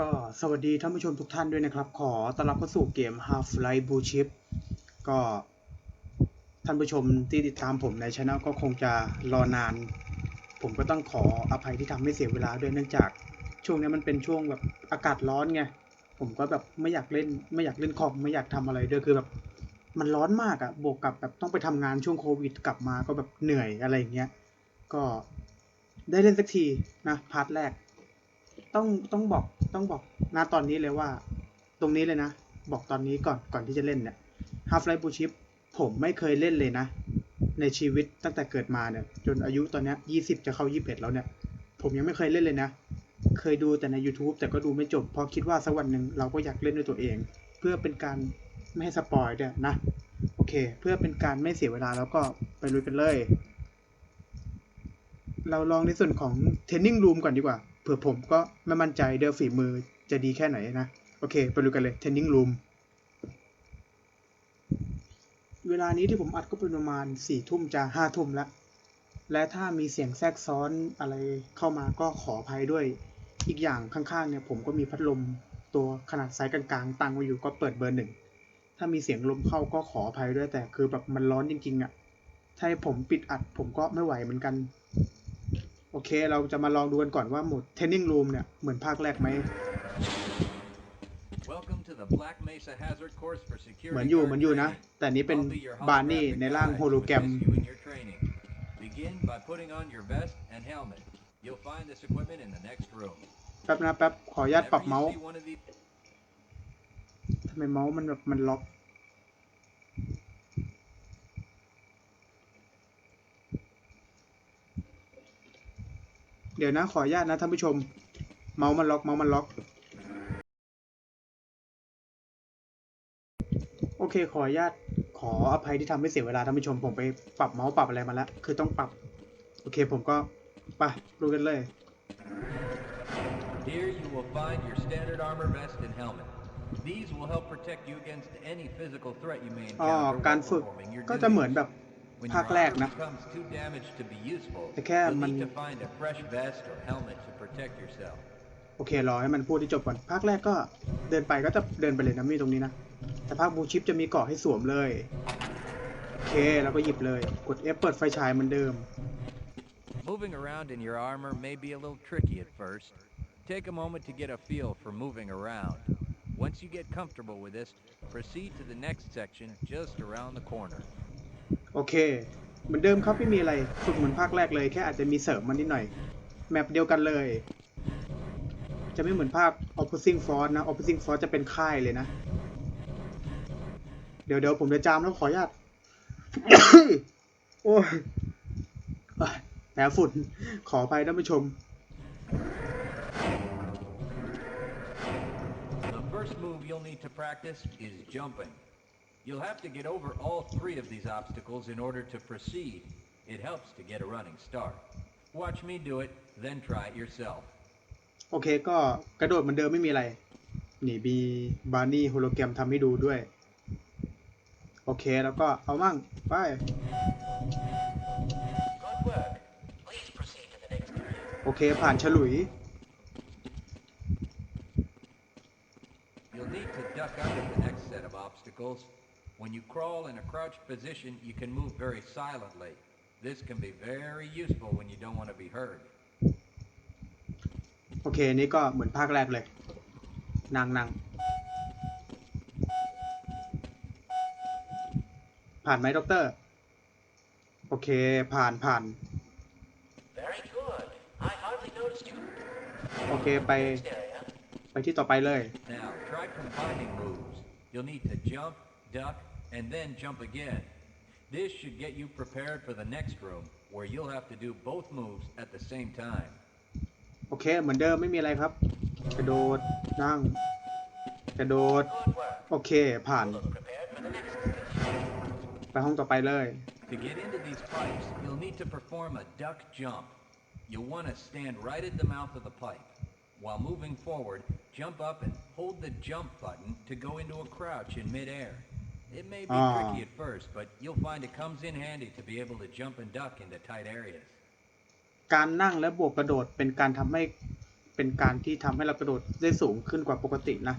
ก็สวัสดีท่านผู้ชมทุกท่านด้วยนะครับ ขอต้อนรับเข้าสู่เกม Half-Life Blue Chip ก็ท่านผู้ชมที่ติดตามผมในช anel ก็คงจะรอนาน ผมก็ต้องขออภัยที่ทำให้เสียเวลาด้วยเนื่องจากช่วงนี้มันเป็นช่วงแบบอากาศร้อนไง ผมก็แบบไม่อยากเล่นไม่อยากเล่นคอมไม่อยากทำอะไรด้วยคือแบบมันร้อนมากอะบวกกับแบบต้องไปทำงานช่วงโควิดกลับมาก็แบบเหนื่อยอะไรอย่างเงี้ยก็ได้เล่นสักทีนะพาร์ทแรก ต้องต้องบอกต้องบอกนะตอนนี้เลยว่า ตรงนี้เลยนะ บอกตอนนี้ก่อนก่อนที่จะเล่นเนี่ย Half Life Blue Chip ผมไม่เคยเล่นเลยนะ ในชีวิตตั้งแต่เกิดมาเนี่ย จนอายุตอนนี้ยี่สิบจะเข้ายี่สิบเอ็ดแล้วเนี่ย ผมยังไม่เคยเล่นเลยนะ เคยดูแต่ใน YouTube แต่ก็ดูไม่จบ เพราะคิดว่าสักวันหนึ่งเราก็อยากเล่นด้วยตัวเอง เพื่อเป็นการไม่ให้สปอยด้วยนะ โอเค เพื่อเป็นการไม่เสียเวลาแล้วก็ไปลุยกันเลย เราลองในส่วนของ training room ก่อนดีกว่า ผื่อผมก็ไม่มั่นใจเดี๋ยวฝีมือจะดีแค่ไหนนะ โอเค ไปดูกันเลย training room เวลานี้ที่ผมอัดก็เป็นประมาณสี่ทุ่มจะห้าทุ่มแล้ว และถ้ามีเสียงแทรกซ้อนอะไรเข้ามาก็ขออภัยด้วย อีกอย่างข้างๆเนี่ยผมก็มีพัดลมตัวขนาดไซส์กลางๆ ตั้งไว้อยู่ก็เปิดเบอร์หนึ่ง ถ้ามีเสียงลมเข้าก็ขออภัยด้วยแต่คือแบบมันร้อนจริงๆอะ่ะ ถ้าให้ผมปิดอัดผมก็ไม่ไหวเหมือนกัน โอเค เราจะมาลองดูกันก่อนว่าโหมด training room เนี่ย เหมือนภาคแรกไหม Welcome to the Black Mesa Hazard Course for Security เหมือนอยู่ Guard เหมือนอยู่นะ training. แต่อันนี้เป็น I'll be your บาร์นี่ holographic ในร่าง guide โฮ to โลแกรม assist you in your training. Begin by putting on your vest and helmet. You'll find this equipment in the next room. แป๊บนะแป๊บขออนุญาตปรับ Whenever เมา you ส์ see one of these ทำไมเมาส์มันแบบมันล็อก เดี๋ยวนะขออนุญาตนะท่านผู้ชม เมาส์มันล็อกเมาส์มันล็อก โอเคขออนุญาตขออภัยที่ทำให้เสียเวลาท่านผู้ชม ผมไปปรับเมาส์ปรับอะไรมาแล้วคือต้องปรับ โอเคผมก็ไปดูกันเลย Here you will find your standard armor vest and helmet. These will help protect you against any physical threat you may อ๋อ encounter การ while ฝึก performing your ก็จะเหมือน duties. แบบ When ภาค your แรก armor นะ becomes too damaged to be useful, แต่แค่ you'll มัน need to find a fresh vest or helmet to protect yourself. โอเค รอให้มันพูดที่จบก่อน ภาคแรกก็เดินไปก็จะเดินไปเลยนะไมมีตรงนี้นะ แต่ภาคบูชิปจะมีเกาะให้สวมเลย โอเค แล้วก็หยิบเลย กด F เปิดไฟฉายเหมือนเดิม Moving around in your armor may be a little tricky at first. Take a moment to get a feel for moving around. Once you get comfortable with this, proceed to the next section just around the corner. โอเค เหมือนเดิมครับไม่มีอะไรฝึกเหมือนภาคแรกเลยแค่อาจจะมีเสริมมันนิดหน่อย แมปเดียวกันเลย จะไม่เหมือนภาค opposing force นะ opposing force จะเป็นค่ายเลยนะ เดี๋ยวเดี๋ยวผมจะจามแล้วขออนุญาตโอ้ยแผลฝุ่นขออภัยท่านผู้ชม The first move you'll need to practice is jumping. You'll have to get over all three of these obstacles in order to proceed. It helps to get a running start. Watch me do it, then try it yourself. โอเคก็กระโดดเหมือนเดิมไม่มีอะไร นี่มีบาร์นี่โฮโลแกรมทำให้ดูด้วย โอเคแล้วก็เอามั่ง ไป Good work. Please proceed to the next area. โอเคผ่านฉลุย You'll need to duck under the next set of obstacles. When you crawl in a crouched position, you can move very silently. This can be very useful when you don't want to be heard. โอเค นี่ก็เหมือนภาคแรกเลย นั่งนั่งผ่านไหมด็อกเตอร์ โอเค ผ่านผ่าน Very good. I hardly noticed you. โอเคไป Next area. ไปที่ต่อไปเลย Now, try combining moves. You'll need to jump, duck, and then jump again. This should get you prepared for the next room, where you'll have to do both moves at the same time. โอเค เหมือนเดิมไม่มีอะไรครับ กระโดด นั่ง กระโดด Good work. โอเค ผ่าน Look prepared for the next station. ไปห้องต่อไปเลย To get into these pipes, you'll need to perform a duck jump. You'll want to stand right at the mouth of the pipe. While moving forward, jump up and hold the jump button to go into a crouch in midair. It may be Ah. tricky at first, but you'll find it comes in handy to be able to jump and duck into tight areas. การนั่งและบวกกระโดดเป็นการทำให้เเป็นการที่ทำให้เรากระโดดได้สูงขึ้นกว่าปกตินะ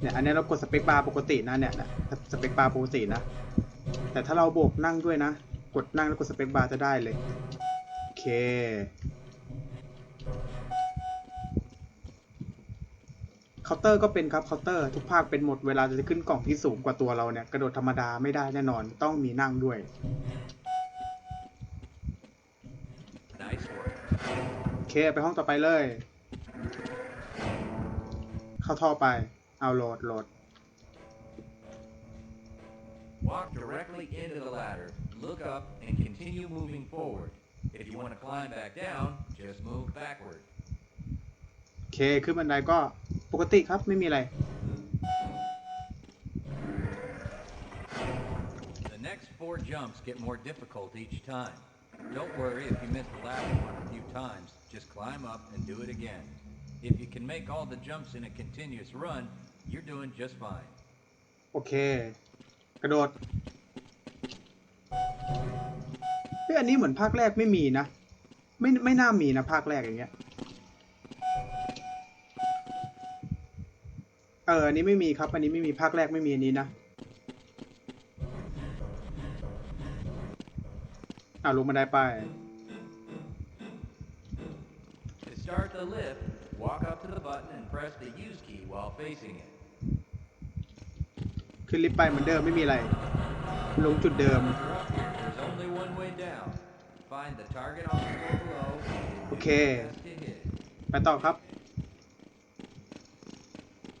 เนี่ยอันนี้เรากดสเปคบาร์ปกตินะเนี่ยนะสเปคบาร์ปกตินะ แต่ถ้าเราโบกนั่งด้วยนะ กดนั่งแล้วกดสเปคบาร์จะได้เลยโอเค เคาน์เตอร์ก็เป็นครับเคาน์เตอร์ทุกภาคเป็นหมดเวลาจะขึ้นกล่องที่สูงกว่าตัวเราเนี่ย กระโดดธรรมดาไม่ได้แน่นอนต้องมีนั่งด้วย Nice โอเคไปห้องต่อไปเลย เข้าท่อไป เอาโหลดโหลด Walk directly into the ladder, look up, and continue moving forward. If you want to climb back down, just move backward. โอเคขึ้นบันไดก็ปกติครับไม่มีอะไร The next four jumps get more difficult each time. Don't worry if you miss the last one a few times, just climb up and do it again. If you can make all the jumps in a continuous run, you're doing just fine. โอเค กระโดดเฮ้ยอันนี้เหมือนภาคแรกไม่มีนะ ไม่ไม่น่ามีนะภาคแรกอย่างเงี้ย เอออันนี้ไม่มีครับ อันนี้ไม่มีภาคแรกไม่มีอันนี้นะอ่าลงบันไดไป To start the lift, walk up to the button and press the use key while facing it. ขึ้นลิฟต์ไปเหมือนเดิมไม่มีอะไร ลงจุดเดิม Once you're up here, there's only one way down. Find the target on the floor below and do Okay. your best to hit it. ไปต่อครับ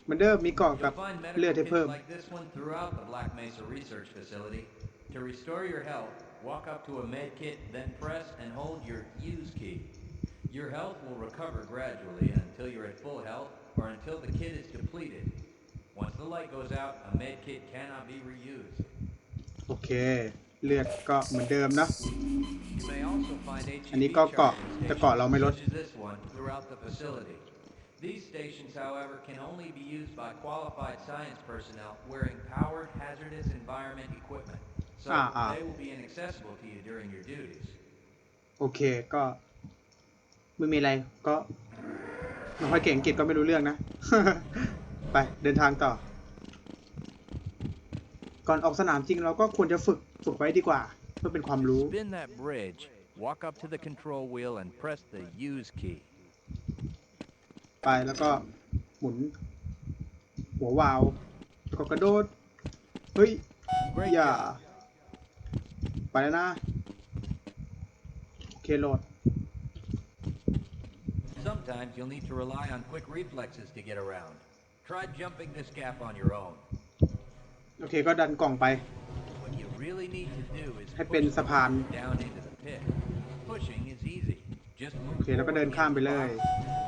เหมือนเดิมมีเกาะกับ You'll find เลือด medical ให้เพิ่ม kits like this one throughout the Black Mesa Research Facility. To restore your health, walk up to a med kit, then press and hold your use key. Your health will recover gradually until you're at full health or until the kit is depleted. Once the light goes out, a med kit cannot be reused. โอเค เลือดก็เหมือนเดิมนะ You may also find HEV อันนี้ก็เกาะ charging แต่เกาะเราไม่ลด stations such as this one throughout the facility. These stations, however, can only be used by qualified science personnel wearing powered hazardous environment equipment. So Ah, ah. they will be inaccessible to you during your duties. โอเคก็ไม่มีอะไรก็ไม่ค่อยเก่งอังกฤษก็ไม่รู้เรื่องนะ ไปเดินทางต่อ ก่อนออกสนามจริงเราก็ควรจะฝึกฝึกไว้ดีกว่า เพื่อเป็นความรู้ Spin that bridge, walk up to the control wheel and press the use key. ไปแล้วก็หมุน หัววาล์วแล้วก็กระโดด เฮ้ย Great อย่า job. ไปแล้วนะ โอเคโหลด Sometimes you'll need to rely on quick reflexes to get around. Try jumping this gap on your own. โอเคก็ดันกล่องไป What you really need to do is ให้เป็น push สะพาน the down into the pit. Pushing is easy. Just move โอเคแล้วก็เดิน forward ข้ามไป into เล the ย box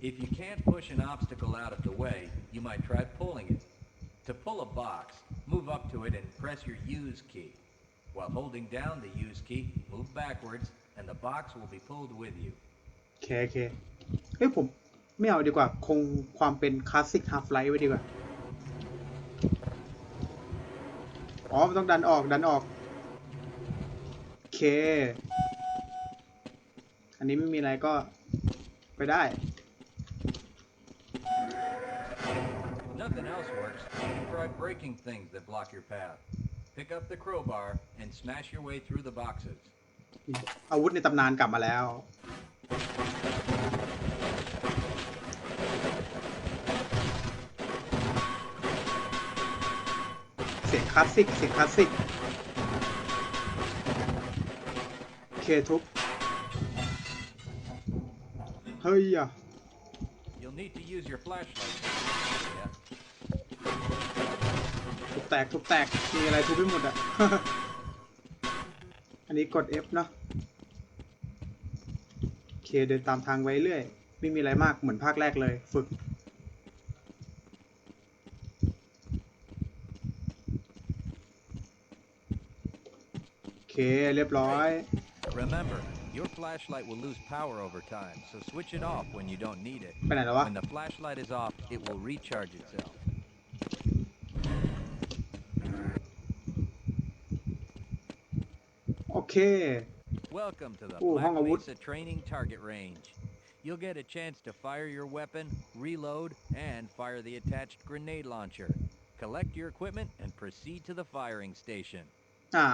If you can't push an obstacle out of the way, you might try pulling it. To pull a box, move up to it and press your use key. While holding down the use key, move backwards and the box will be pulled with you. โอเคโอเคเฮ้ยผม ไม่เอาดีกว่า คงความเป็นคลาสสิกฮา f ไลท์ไว้ดีกว่า อ๋อมันต้องดันออกดันออก โอเค อันนี้ไม่มีอะไรก็ไปได้ you can try breaking things that block your path. Pick up the crowbar and smash your way through the boxes. อาวุธในตำนานกลับมาแล้ว เสียงคลาสสิก เสียงคลาสสิก โอเคทุบ เฮ้ยอ่ะ You'll need to use your flashlight. ตกทุบแตก มีอะไรทุบไปหมดอะ อันนี้กด F เนอะโอเคเดินตามทางไว้เรื่อย ไม่มีอะไรมากเหมือนภาคแรกเลย ฝึก โอเค เรียบร้อย Remember, your flashlight will lose power over time, so switch it off when you don't need it. ไปไหนแล้ววะ When the flashlight is off, it will recharge itself. เค Welcome to the Ooh, Black hang on, wood. Mesa Training Target Range. You'll get a chance to fire your weapon, reload, and fire the attached grenade launcher. Collect your equipment and proceed to the firing station. อ่า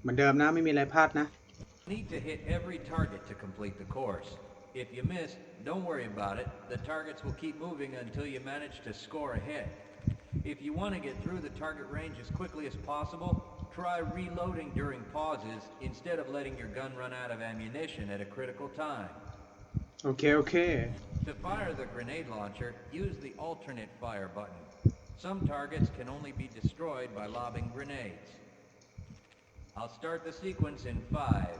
เหมือนเดิมนะ ไม่มีอะไรพลาดนะ Need to hit every target to complete the course. If you miss, don't worry about it. The targets will keep moving until you manage to score a hit. If you want to get through the target range as quickly as possible, try reloading during pauses instead of letting your gun run out of ammunition at a critical time. Okay, okay. To fire the grenade launcher, use the alternate fire button. Some targets can only be destroyed by lobbing grenades. I'll start the sequence in five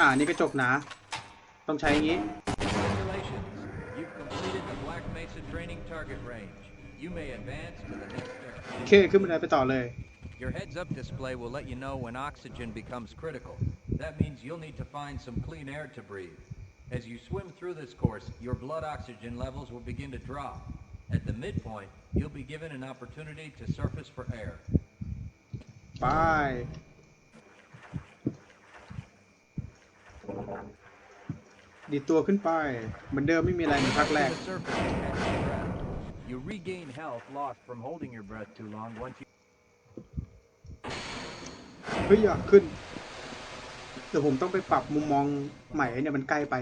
อ่า นี่กระจกหนา ต้องใช้อย่างนี้ Congratulations! You've completed the Black Mesa Training Target Range. You may advance to the next โอเค expedition. ขึ้นบันไดไปต่อเลย Your heads-up display will let you know when oxygen becomes critical. That means you'll need to find some clean air to breathe. As you swim through this course, your blood oxygen levels will begin to drop. At the midpoint, you'll be given an opportunity to surface for air. ไป ดีดตัวขึ้นไป เหมือนเดิมไม่มีอะไรเหมือนพักแรก To the surface and catch your breath. You regain health lost from holding your breath too long once you เฮ้ยอยากขึ้นเดี๋ยวผมต้องไปปรับมุมมองใหม่เนี่ยมันใกล้ไป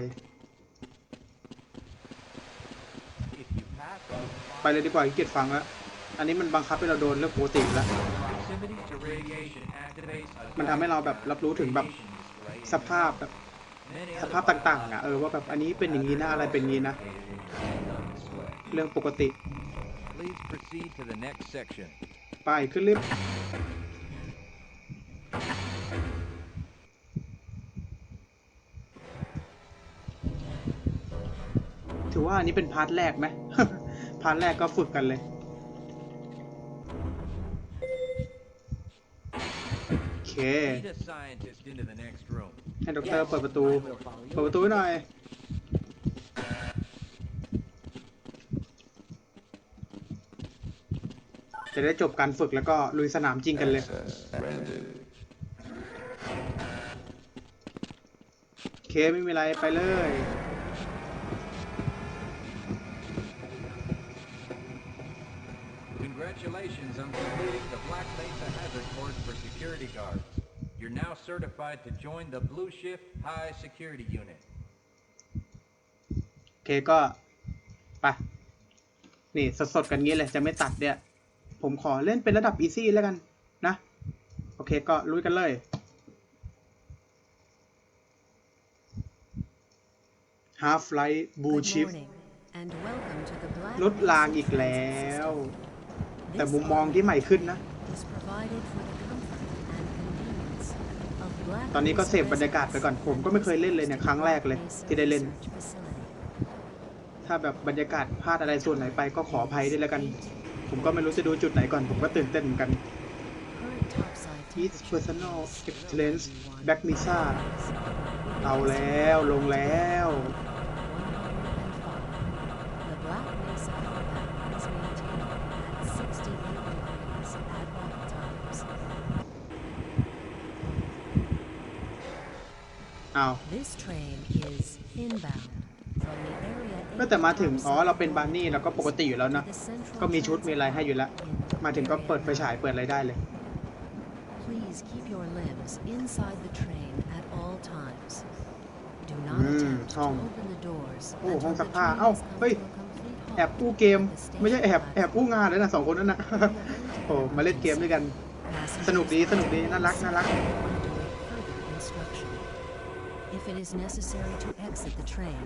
if you pass on ไปเลยดีกว่าขี้เกียจฟังแล้ว อันนี้มันบังคับให้เราโดนเรื่องปกติแล้ว proximity to radiation activates a มันทำให้เราแบบรับรู้ถึงแบบ radiation display สภาพแบบ Many ส other ภาพต่างๆอะเออว่าแบบอันนี้เป็นอย่างนี้นะอะไรเป็นอย่างนี้นะ เรื่องปกติ Please proceed to the next section. ไปขึ้นลิฟต์ถือว่าอันนี้เป็นพาร์ทแรกไหม พาร์ทแรกก็ฝึกกันเลย โอเค ให้ด็อกเตอร์เปิดประตู เปิดประตูให้หน่อย จะได้จบการฝึกแล้วก็ลุยสนามจริงกันเลยโอเคไม่มีอะไรไปเลย Congratulations on completing the Black Mesa Hazard Course for security guards. You're now certified to join the Blue Shift High Security Unit. โอเคก็ไปนี่สดๆกันงี้เลยจะไม่ตัดเนี่ย ผมขอเล่นเป็นระดับอีซี่แล้วกันนะ โอเคก็ลุยกันเลย Half Light Blue Good Chip morning, and welcome to the Black ลดรางอีกแล้ว แต่มุมมองที่ใหม่ขึ้นนะ is provided for the comfort and convenience of Black ตอนนี้ก็เสพบรรยากาศไปก่อนผมก็ไม่เคยเล่นเลยเนี่ยครั้งแรกเลยที่ได้เล่น ถ้าแบบบรรยากาศพลาดอะไรส่วนไหนไปก็ขออภัยด้วยแล้วกัน ผมก็ไม่รู้จะดูจุดไหนก่อน ผมก็ตื่นเต้นเหมือนกัน Each personal excellence Black Mesa เอาแล้วลงแล้ว 105. The Black Mesa compound is maintained at 68 degrees at all times. อ้าว This train is inbound from the area ก็แต่มาถึง อ๋อ เราเป็นบานนี่เราก็ปกติอยู่แล้วนะ to the central ก็มีชุดมีอะไร transit ให้อยู่แล้ว in มาถึงก็ area เปิดไฟฉายเปิดอะไรได้เลย Please keep your limbs inside the train at all times. Do not อืม attempt to ห้อง open the doors โอ้ until ห้อง the ซักผ้า train เอ้า has come เฮ้ย to a complete halt แอบอู้เกม at the ไม่ใช่แอบ station แอบอู้งานเลยนะสองคนนั้นนะโอ้มาเล่นเกมด้วยกัน platform. สนุกดี สนุกดี น่ารัก น่ารัก If If it is necessary to exit the train,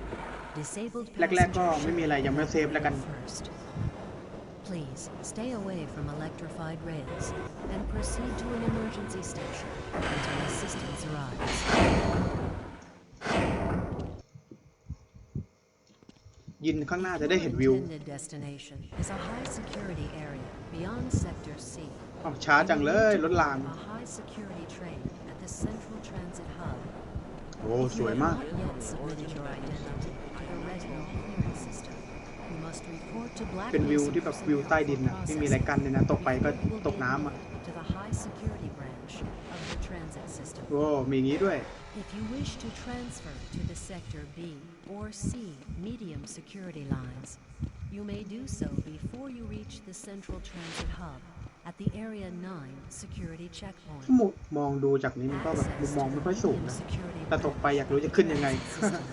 disabled แรกๆก็ passengers ไม่มีอะไรยังไม่เซฟแล้วกัน first. Please stay away from electrified rails and proceed to an emergency station until assistance arrives. ยินข้างหน้าจะได้เห็นวิว Intended destination is a high security area beyond Sector C. อ้าวช้าจังเลยรถราง A high security train at the Central Transit Hub. โอ้ If ส you วย have มาก not yet submitted your identity to the retinal clearance system, you must report to Black เป็นวิว Mesa ที่แบบ Pacific วิวใต้ดิน for อะไม่มีอะไรกั้นเลยนะ ตกไปก็ processing. You will ตก be น้ำอะ admitted to the high security branch of the transit system. โอ้มีอย่างนี้ด้วย If you wish to transfer to the Sector B or C medium security lines, you may do so before you reach the Central Transit Hub at the Area 9 security checkpoint. มุมองดูจากนี้มันก็แบบมุม Access มอง to ไม่ the ค่อยสูง medium นะ security แต่ตกไป branch อยากรู้จะขึ้นยังไง of the system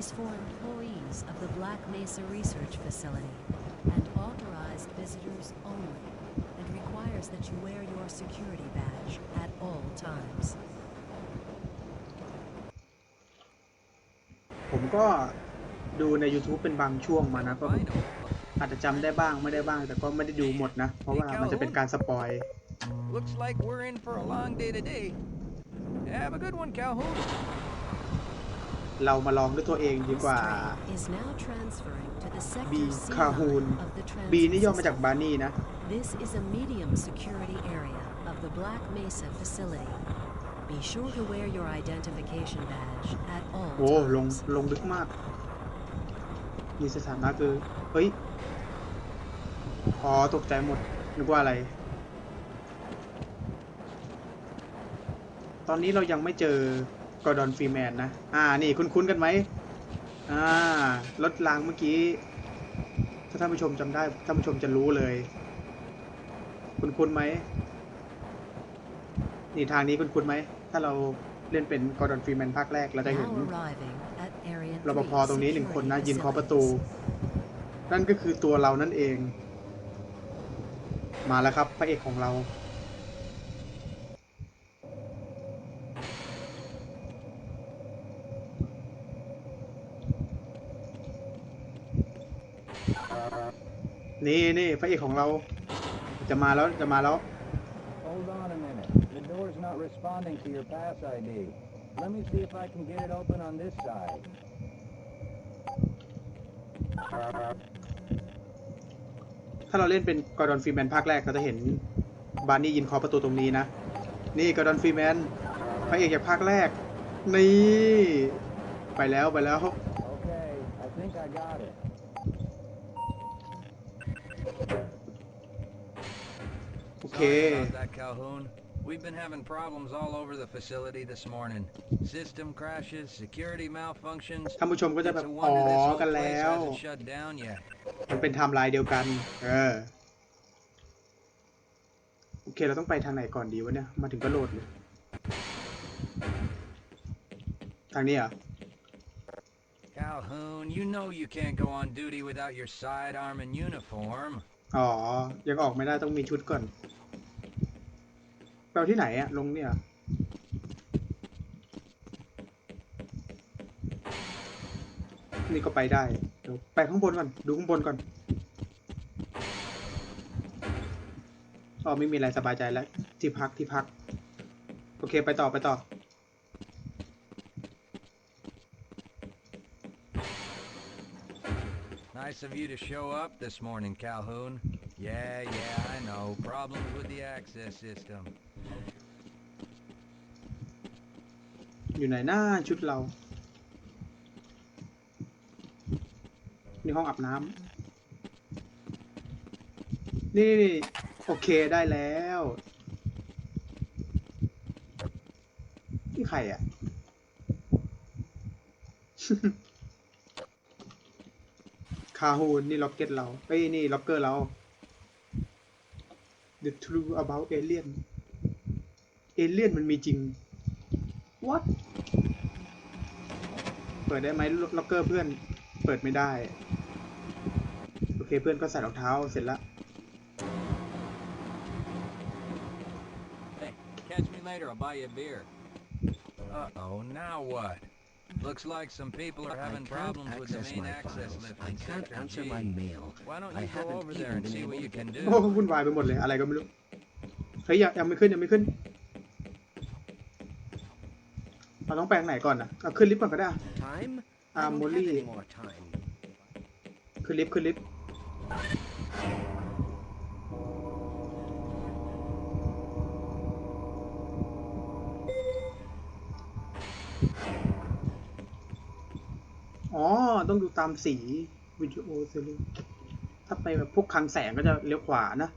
is for employees of the Black Mesa Research Facility and authorized visitors only and requires that you wear your security badge at all times. ผมก็ดูใน YouTube เป็นบางช่วงมานะก็ Final. อาจจะจำได้บ้างไม่ได้บ้าง แต่ก็ไม่ได้ดูหมดนะ เพราะว่ามันจะเป็นการสปอย Looks like we're in for a long day today. Have a good one, Calhoun. เรามาลองด้วยตัวเองดี This กว่า train is now transferring to the B Sector C Calhoun line of the B transit นี่ย่อมาจาก system. บาร์นี่นะ This is a medium security area of the Black Mesa facility. Be sure to wear your identification badge at all โอ้ลง times. ลงลึกมาก มีสถานะคือ เฮ้ย อ๋อตกใจหมดนึกว่าอะไร ตอนนี้เรายังไม่เจอกอร์ดอนฟรีแมนนะ อ่า นี่คุ้นๆกันไหม อ่ารถรางเมื่อกี้ ถ้าท่านผู้ชมจำได้ ท่านผู้ชมจะรู้เลย คุ้นๆไหม นี่ทางนี้คุ้นๆไหม ถ้าเราเล่นเป็นกอร์ดอนฟรีแมนภาคแรก เราจะเห็น Now arriving at Area รปภ3ตรงนี้หนึ่งคนนะ security ยืนเคาะประตู facilities. นั่นก็คือตัวเรานั่นเอง มาแล้วครับพระเอกของเรานี่นี่พระเอกของเรา จะมาแล้วจะมาแล้ว Hold on a minute. The door's not responding to your pass ID. Let me see if I can get it open on this side. ถ้าเราเล่นเป็นกอร์ดอนฟรีแมนภาคแรกเราจะเห็นบาร์นี่ยินเคอประตูตรงนี้นะ นี่กอร์ดอนฟรีแมนพระเอกจากภาคแรก นี่ ไปแล้วไปแล้ว Okay, I think I got it. โอเค Sorry about that, Calhoun. We've been having problems all over the facility this morning. System crashes, security malfunctions. ท่านผู้ชมก็จะ It's แบบ a อ๋อ wonder this whole กัน place แล้ว hasn't shut down yet. มันเป็นไทม์ไลน์เดียวกัน เออ โอเค เราต้องไปทางไหนก่อนดีวะเนี่ย มาถึงก็โหลดเลย ทางนี้เหรอ Calhoun, you know you can't go on duty without your sidearm and uniform. อ๋อ ยังออกไม่ได้ต้องมีชุดก่อนไปเอาที่ไหนอะลงเนี่ยเหรอนี่ก็ไปได้เดี๋ยวไปข้างบนก่อน ดูข้างบนก่อนอ๋อไม่มีอะไรสบายใจแล้ว ที่พักที่พัก โอเคไปต่อไปต่อ Nice of you to show up this morning, Calhoun. Yeah, yeah, I know. Problems with the access system. อยู่ไหนหน้าชุดเรา นี่ห้องอาบน้ำนี่นี่โอเคได้แล้วนี่ใครอะ คาฮูนนี่ล็อกเก็ตเราเอ้ยนี่ล็อกเกอร์เรา The True About Alien เอเลี่ยนมันมีจริง What เปิดได้ไหมล็อกเกอร์เพื่อน เปิดไม่ได้ เคเพื่อนก็ใส่รองเท้าเสร็จแล้ว Hey, catch me later. I'll buy you a beer. Uh-oh, now what? Looks like some people are I having can't problems with the access main my access files. lift I in can't Sector answer G. my mail. Why don't I you go haven't over there even and been see what able you to can do? โอ้วุ่นวายไปหมดเลยอะไรก็ไม่รู้เฮ้ยยังยังไม่ขึ้นยังไม่ขึ้นเราต้องแปลงไหนก่อนนะเอาขึ้นลิฟต์ก่อนก็ได้อะ Time? Ah, I don't have Molly. any more time. ขึ้นลิฟต์ขึ้นลิฟต์ อ๋อ ต้องดูตามสีวิดีโอเซรีถ้าไปแบบพวกคลังแสงก็จะเลี้ยวขวานะ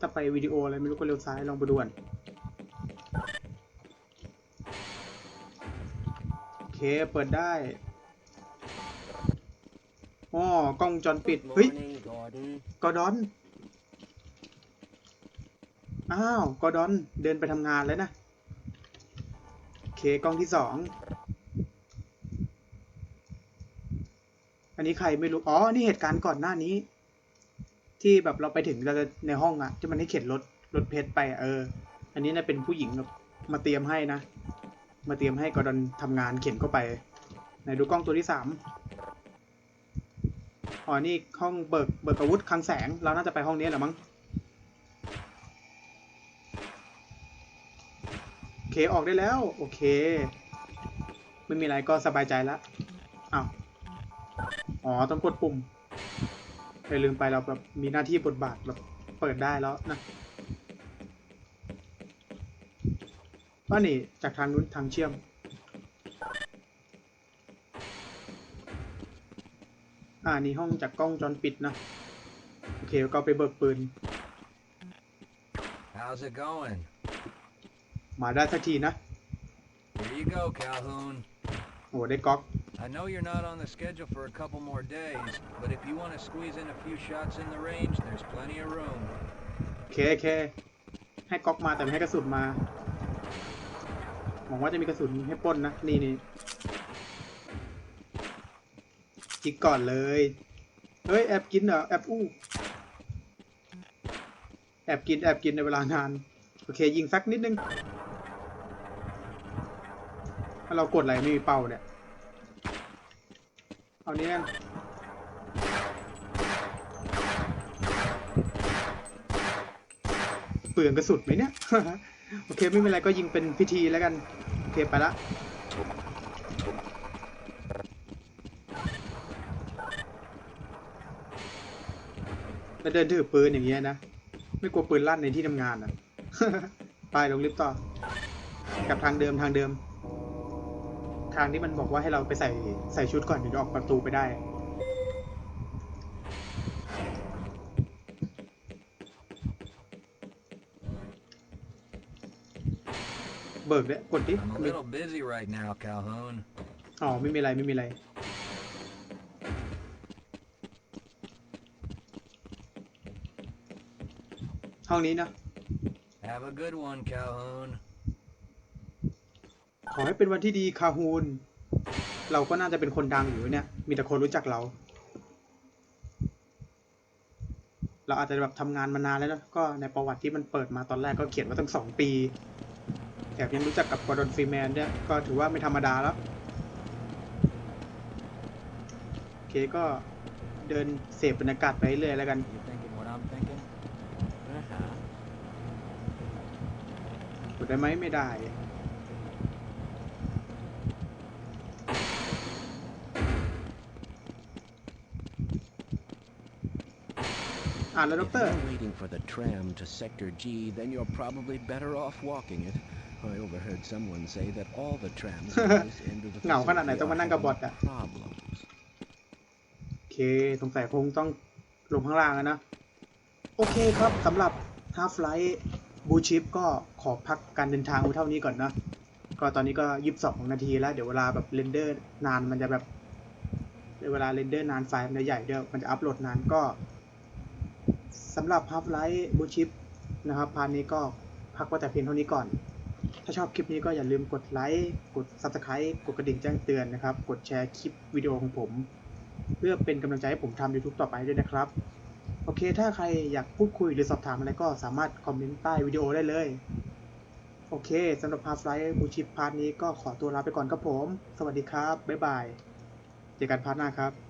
ถ้าไปวิดีโออะไรไม่รู้ก็เลี้ยวซ้ายลองไปดูกันโอเค เปิดได้ อ๋อกล้องวงจรปิด Good เฮ้ย morning, Gordon. กอร์ดอน อ้าว กอร์ดอน เดินไปทำงานแล้วนะ โอเค กล้องที่สอง อันนี้ใครไม่รู้ อ๋อ นี่เหตุการณ์ก่อนหน้านี้ ที่แบบเราไปถึงเราจะในห้องอะที่มันให้เข็นรถ รถเพชรไปอะเออ อันนี้นะเป็นผู้หญิงแบบมาเตรียมให้นะ มาเตรียมให้กอร์ดอนทำงานเข็นเข้าไป ไหนดูกล้องตัวที่สาม อ๋อนี่ห้องเบิกเบิกอาวุธคลังแสง เราน่าจะไปห้องนี้แหละมั้งโอเคออกได้แล้ว โอเค ไม่มีอะไรก็สบายใจแล้วอ้าวอ๋อต้องกดปุ่มไปลืมไปเราแบบมีหน้าที่บทบาทแบบเปิดได้แล้วนะว่านี่จากทางนู้นทางเชื่อม อ่านี่ห้องจากกล้องวงจรปิดนะ โอเคก็ไปเบิกปืน How's it going? มาได้สักทีนะ Here you go, Calhoun. โอ้ได้ก๊อก I know you're not on the schedule for a couple more days, but if you want to squeeze in a few shots in the range, there's plenty of room. โอเคโอเคให้ก๊อกมาแต่ไม่ให้กระสุนมาหวังว่าจะมีกระสุนให้ปล้นนะนี่นี่ จิกก่อนเลย เฮ้ย แอบกินเหรอ แอบอู้ แอบกิน แอบกินในเวลางาน โอเค ยิงสักนิดนึงถ้าเรากดอะไรไม่มีเป้าเนี่ย เอานี้กันเปลืองกระสุนไหมเนี่ย โอเค ไม่เป็นไรก็ยิงเป็นพิธีแล้วกัน โอเค ไปละ แล้วเดินถือปืนอย่างเงี้ยนะ ไม่กลัวปืนลั่นในที่ทำงานอะ ไปลงลิฟต์ต่อ กับทางเดิมทางเดิม ทางที่มันบอกว่าให้เราไปใส่ใส่ชุดก่อนถึงจะออกประตูไปได้เบิกเนี่ยกดดิ I'm a little busy right now, Calhoun. อ๋อ ไม่มีอะไร ไม่มีอะไร ห้องนี้นะ Have a good one, Calhoun. ขอให้เป็นวันที่ดีคาฮูน เราก็น่าจะเป็นคนดังอยู่เนี่ย มีแต่คนรู้จักเรา เราอาจจะแบบทำงานมานานแล้วนะก็ในประวัติที่มันเปิดมาตอนแรกก็เขียนว่าตั้งสองปี แถมยังรู้จักกับกอร์ดอนฟรีแมนเนี่ย ก็ถือว่าไม่ธรรมดาแล้ว โอเคก็เดินเสพบรรยากาศไปเรื่อยแล้วกัน You thinking what I'm thinking? Uh-huh. ก ดได้ไหมไม่ได้ อ่านแล้วด็อก If เตอร์ you're waiting for the tram to Sector G, then you're probably better off walking it. I overheard someone say that all the trams at this end of the เหงาขนาดไหน facility ต้องมา are นั่งกับบอท having อะ problems. โอเค สงสัยคงต้องลงข้างล่างแล้วนะ โอเคครับสำหรับ Half Life บูชิปก็ขอพักการเดินทางไว้เท่านี้ก่อนนะก็ตอนนี้ก็ยีิบสองนาทีแล้ว เดี๋ยวเวลาแบบเรนเดอร์นานมันจะแบบเวลาเรนเดอร์นานไฟล์มันจะใหญ่เด้วยมันจะอัปโหลดนานก็สำหรับ Half Life บูชิปนะครับพาร์ทนี้ก็พักไว้แต่เพียงเท่านี้ก่อน ถ้าชอบคลิปนี้ก็อย่าลืมกดไลค์กด Subscribe กดกระดิ่งแจ้งเตือนนะครับ กดแชร์คลิปวิดีโอของผม เพื่อเป็นกำลังใจให้ผมทำ YouTube ต่อไปด้วยนะครับ เค ถ้าใครอยากพูดคุยหรือสอบถามอะไรก็สามารถคอมเมนต์ใต้วิดีโอได้เลย โอเคสำหรับ Half-Life บูชิปพาร์ทนี้ก็ขอตัวลาไปก่อนครับผม สวัสดีครับ บ๊ายบาย เจอกันพาร์ทหน้าครับ